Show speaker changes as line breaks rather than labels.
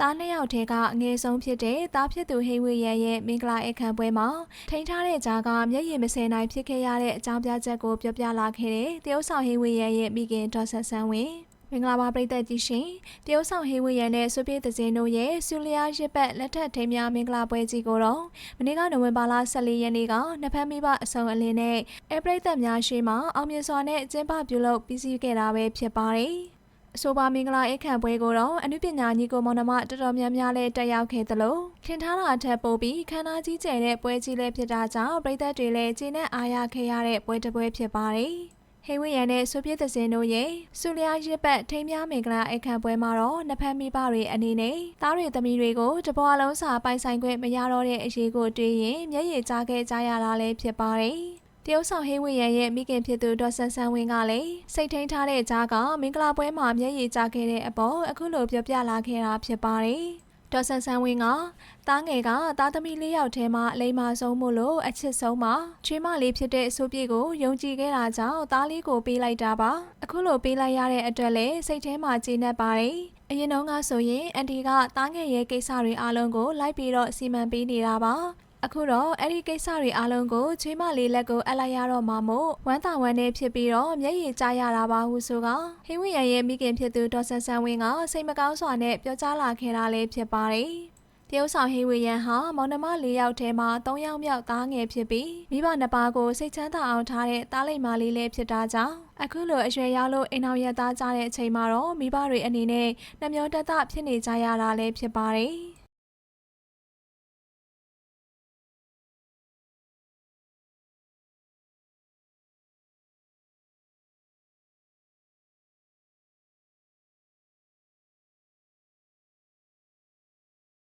သားနှစ်ယောက်ထဲကအငယ်ဆုံးဖြစ်တဲ့သားဖြစ်သူဟိဝေရန်ရဲ့မင်္ဂလာအခမ်းပွဲမှာထိန်းထားတဲ့ကြားကမျက်ရည်မစင်နိုင်ဖြစ်ခဲ့ရတဲ့အကြောင်းပြချက်ကိုပြောပြလာခဲ့တဲ့တရုတ်ဆောင်ဟိဝေရန်ရဲ့မိခင်ဒေါ်ဆက်ဆန်းဝင်းမင်္ဂလာပါပရိသတ်ကြီးရှင်တရုတ်ဆောင်ဟေးဝေရန်နဲ့ဆွေပြေသစင်းတို့ရဲ့ဆူလျာရစ်ပတ်လက်ထက်ထိမ်းများမင်္ဂလာပွဲကြီးကိုတော့မနေ့ကနိုဝင်ဘာလ14ရက်နေ့ကနှစ်ဖက်မိဘအစုံအလင်းနဲ့အပရိသတ်များရှိမှအောင်မြင်စွာနဲ့ကျင်းပပြုလုပ်ပြီးစီးခဲ့တာပဲဖြစ်ပါတယ် အဆိုပါမင်္ဂလာအခမ်းပွဲကိုတော့အနုပညာညီကိုမောင်နှမတော်တော်များများလည်းတက်ရောက်ခဲ့သလိုထင်ထားတာထက်ပိုပြီးခမ်းနားကြီးကျယ်တဲ့ပွဲကြီးလည်းဖြစ်တာကြောင့်ပရိသတ်တွေလည်းကျေနပ်အားရခဲ့ရတဲ့ပွဲတစ်ပွဲဖြစ်ပါတယ်ဟေဝိယန်နဲ့ဆိုပြည့်သစင်တို့ရဲ့ဆူလျာရစ်ပတ်ထိမ်းများမင်္ဂလာအခမ်းပွဲမှာတော့နှစ်ဖက်မိဘတွေအနေနဲ့သားတွေသမီးတွေကိုတပွားလုံးစာပိုင်ဆိုင်ခွင့်မရတော့တဲ့အရေးကိုတွေးရင်မျက်ရည်ကျခဲ့ကြရတာလည်းဖြစ်ပါတယ်။ တရုတ်ဆောင်ဟေးဝေရန်ရဲ့မိခင်ဖြစ်သူဒေါ်ဆန်းဆန်းဝင်းကလည်းစိတ်ထိန်ထားတဲ့ကြားကမင်္ဂလာပွဲမှာမျက်ရည်ကျခဲ့တဲ့အပေါ်အခုလိုပြောပြလာခဲ့တာဖြစ်ပါတယ်။ဒေါ်ဆန်းဆန်းဝင်းကတားငယ်ကသားသမီးလေးယောက်ထဲမှာအလိမ္မာဆုံးမို့လို့အချစ်ဆုံးမှာချွေးမလေးဖြစ်တဲ့အဆိုပြေကိုယုံကြည်ခဲ့တာကြောင့်သားလေးကိုပေးလိုက်တာပါအခုလိုပေးလိုက်ရတဲ့အတွက်လည်းစိတ်ထဲမှာကျေနပ်ပါတယ်အရင်တုန်းကဆိုရင်အန်တီကတားငယ်ရဲ့ကိစ္စတွေအားလုံးကိုလိုက်ပြီးတော့စီမံပေးနေတာပါ အခုတော့အဲ့ဒီကိစ္စတွေအားလုံးကိုချွေးမလေးလက်ကိုအပ်လိုက်ရတော့မှာမို့ဝမ်းသာဝမ်းနည်းဖြစ်ပြီးတော့မျက်ရည်ကျရတာပါဟုဆိုကဟင်းဝရန်ရဲ့မိခင်ဖြစ်သူဒေါ်ဆန်ဆန်ဝင်းကစိတ်မကောင်းစွာနဲ့ပြောကြားလာခဲ့တာလည်းဖြစ်ပါတယ်တရုတ်ဆောင်ဟေးဝေယန်ဟာမောင်နှမ၄ယောက်ထဲမှာ၃ယောက်မြောက်သားငယ်ဖြစ်ပြီးမိဘနှစ်ပါးကိုစိတ်ချမ်းသာအောင်ထားတဲ့သားလိမ္မာလေးလည်းဖြစ်တာကြောင့်အခုလိုအရွယ်ရောက်လို့အိမ်အောင်ရသားကြတဲ့အချိန်မှာတော့မိဘတွေအနေနဲ့နှမျောတတဖြစ်နေကြရတာလည်းဖြစ်ပါတယ်။